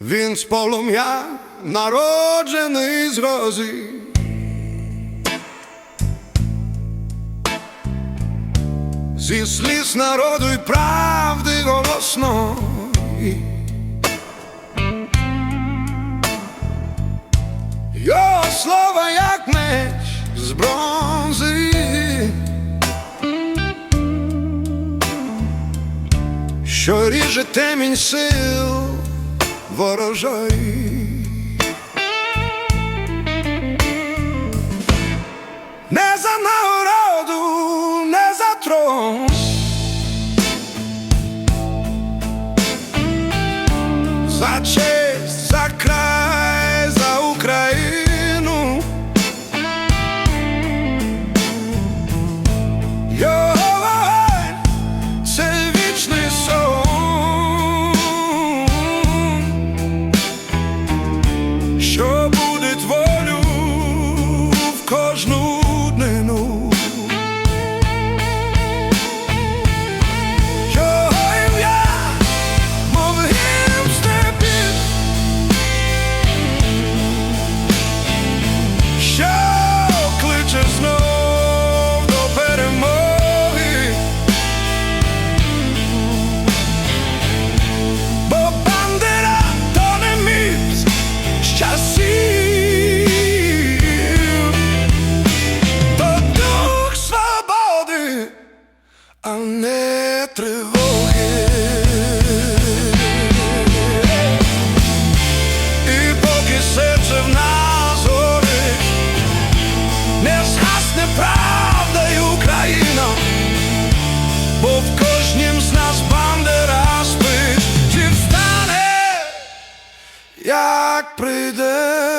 Він з полум'я народжений з грози. Зі сліз народу й правди голосної. Його слово як меч з бронзи. Що ріже темінь сил ворожої. Не за нагороду, не за трон. За честь, a nie trwogi I póki serce w nas orych Nie i Ukraina Bo w każdym z nas bandera spysz Czy wstanie jak przyjdę.